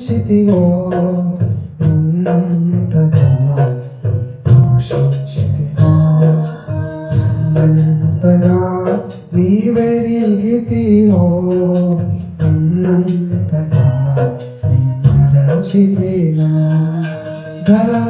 దీవించితివో ఉన్నంతగా పోషించితివో. ఉన్నంతగా నీవెరిగితివో ఉన్నంతగా నీ గలా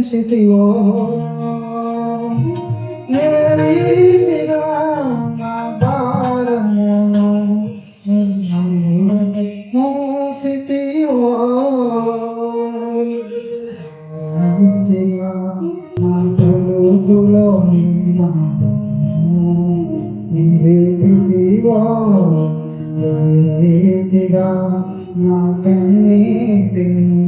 దీవించితివో ఏ రీతిగా నా భారమును నీ ఆత్మతో రీతిగా నా నిలిపితివో. రీతిగా నా కన్నీటిని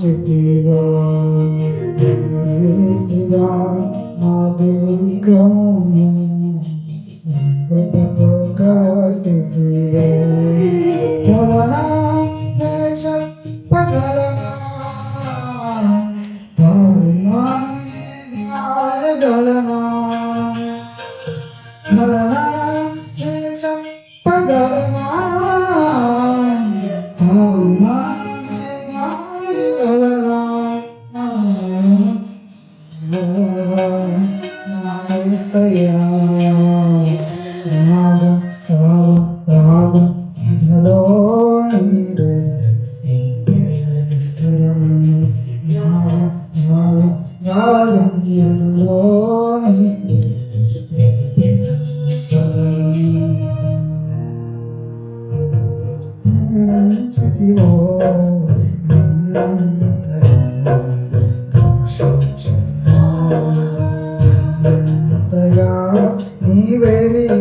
You.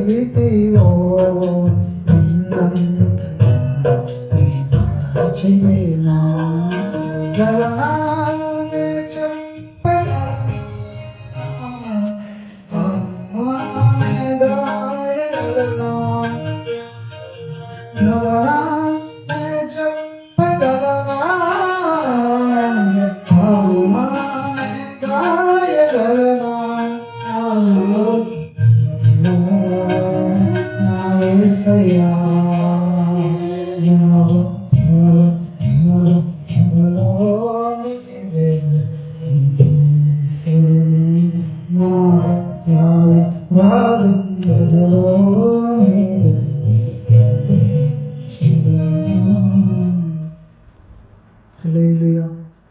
되어 있는 당신이 마치